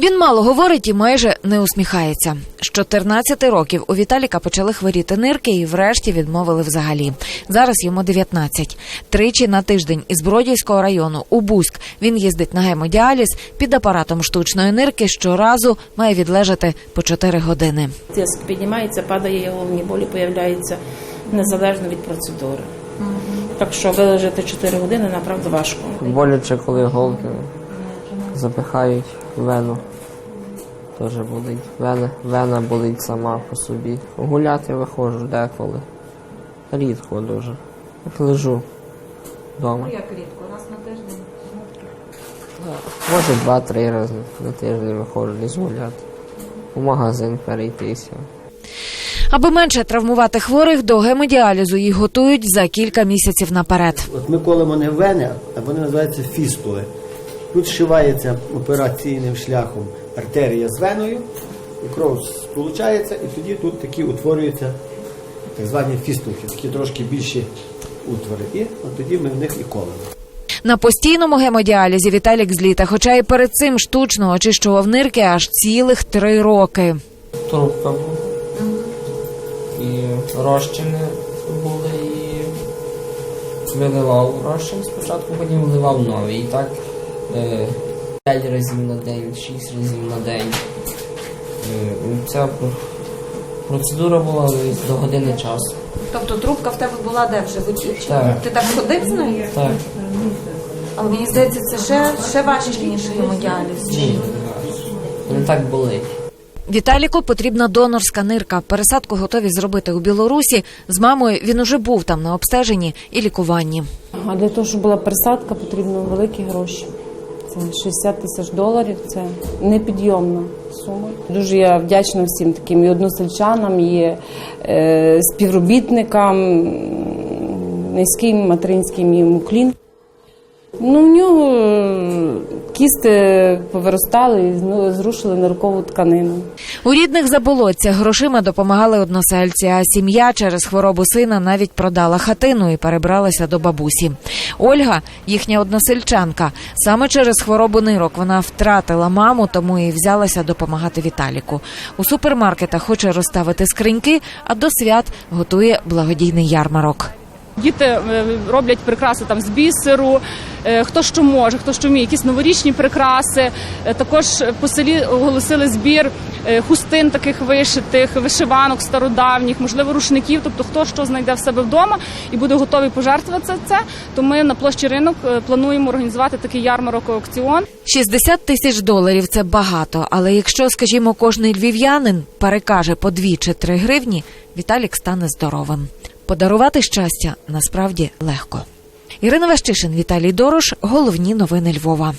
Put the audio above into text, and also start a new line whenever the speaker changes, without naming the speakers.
Він мало говорить і майже не усміхається. З 14 років у Віталіка почали хворіти нирки і врешті відмовили взагалі. Зараз йому 19. Тричі на тиждень із Бродівського району у Бузьк він їздить на гемодіаліз під апаратом штучної нирки. Щоразу має відлежати по 4 години.
Тиск піднімається, падає, головні болі появляються незалежно від процедури. Так що вилежати 4 години направду важко.
Боляче, коли голки запихають вену. Теж болить. Вена, вена болить сама по собі. Гуляти виходжу деколи. Рідко дуже. Як лежу вдома.
Ну Як рідко, раз на тиждень.
Може два-три рази на тиждень виходжу десь гуляти. У магазин перейтися.
Аби менше травмувати хворих, до гемодіалізу їх готують за кілька місяців наперед.
От ми колемо не вени, а вони називаються фістули. Тут зшивається операційним шляхом артерія з веною, і кров сполучається, і тоді тут такі утворюються так звані фістулки, такі трошки більші утвори. І от тоді ми в них і колемо.
На постійному гемодіалізі Віталік зліта, хоча і перед цим штучно очищував нирки аж цілих три роки.
Трубка була. І розчини були, і виливав розчин спочатку, потім вливав новий. І так 5 разів на день, 6 разів на день. Е, ця процедура була до години часу.
Тобто трубка в тебе була де вже в?
Так.
Ти так ходив з нею?
Так.
Але мені здається, це ще, ще важче, ніж гемодіаліз.
Ні, не так болить.
Віталіку потрібна донорська нирка. Пересадку готові зробити у Білорусі. З мамою він уже був там на обстеженні і лікуванні.
А для того, щоб була пересадка, потрібно великі гроші. Це 60 тисяч доларів. Це непідйомна сума. Дуже я вдячна всім таким і односельчанам, і е, співробітникам. низьким материнським і муклін. Ну, в нього кісти повиростали і зну- зрушили ниркову тканину.
У рідних заболоттях грошима допомагали односельці, а сім'я через хворобу сина навіть продала хатину і перебралася до бабусі. Ольга, їхня односельчанка, саме через хворобу нирок вона втратила маму, тому і взялася допомагати Віталіку. У супермаркетах хоче розставити скриньки, а до свят готує благодійний ярмарок.
Діти е, роблять прикраси там з бісеру, хто що може, хто що вміє, якісь новорічні прикраси. Е, Також по селі оголосили збір е, хустин таких вишитих, вишиванок стародавніх, можливо, рушників. Тобто, хто що знайде в себе вдома і буде готовий пожертвувати це, то ми на площі ринок е, плануємо організувати такий ярмарок аукціон.
60 тисяч доларів це багато, але якщо, скажімо, кожний львів'янин перекаже по 2 чи 3 гривні, Віталік стане здоровим. Подарувати щастя насправді легко. Ірина Ващишин, Віталій Дорош. Головні новини Львова.